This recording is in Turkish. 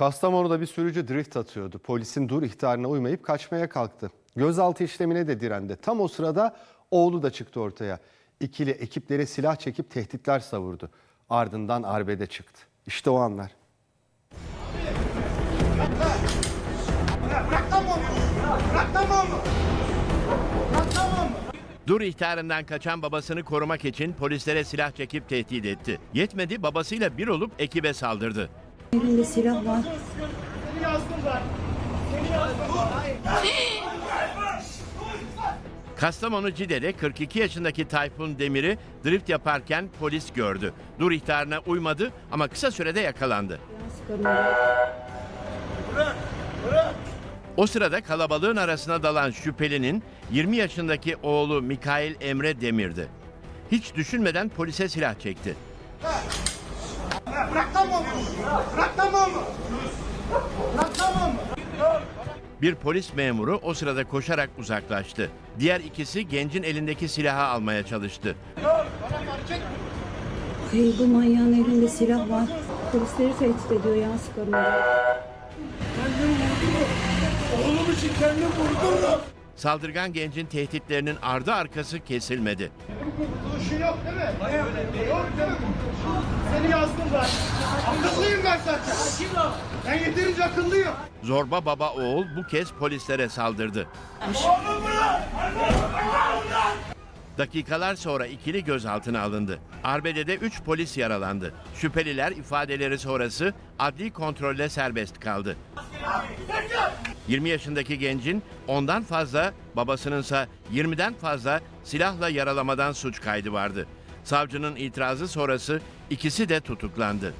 Kastamonu'da bir sürücü drift atıyordu. Polisin dur ihtarına uymayıp kaçmaya kalktı. Gözaltı işlemine de direndi. Tam o sırada oğlu da çıktı ortaya. İkili ekiplere silah çekip tehditler savurdu. Ardından arbede çıktı. İşte o anlar. Dur ihtarından kaçan babasını korumak için polislere silah çekip tehdit etti. Yetmedi babasıyla bir olup ekibe saldırdı. Elinde silah var. Kastamonu Cide'de 42 yaşındaki Tayfun Demir'i drift yaparken polis gördü. Dur ihtarına uymadı ama kısa sürede yakalandı. O sırada kalabalığın arasına dalan şüphelinin 20 yaşındaki oğlu Mikail Emre Demir'di. Hiç düşünmeden polise silah çekti. Bir polis memuru o sırada koşarak uzaklaştı. Diğer ikisi gencin elindeki silahı almaya çalıştı. Hey bu manyağın elinde silah var. Polisleri tehdit ediyor ya sıkarım. Oğlum için kendini vurdurma. Saldırgan gencin tehditlerinin ardı arkası kesilmedi. Duşu yok değil mi? Yok değil mi? Seni yazdım ben. Akıllıyım ben zaten. Ben yeterince akıllıyım. Zorba baba oğul bu kez polislere saldırdı. Dakikalar sonra ikili gözaltına alındı. Arbede'de 3 polis yaralandı. Şüpheliler ifadeleri sonrası adli kontrolle serbest kaldı. 20 yaşındaki gencin ondan fazla, babasınınsa 20'den fazla silahla yaralamadan suç kaydı vardı. Savcının itirazı sonrası ikisi de tutuklandı.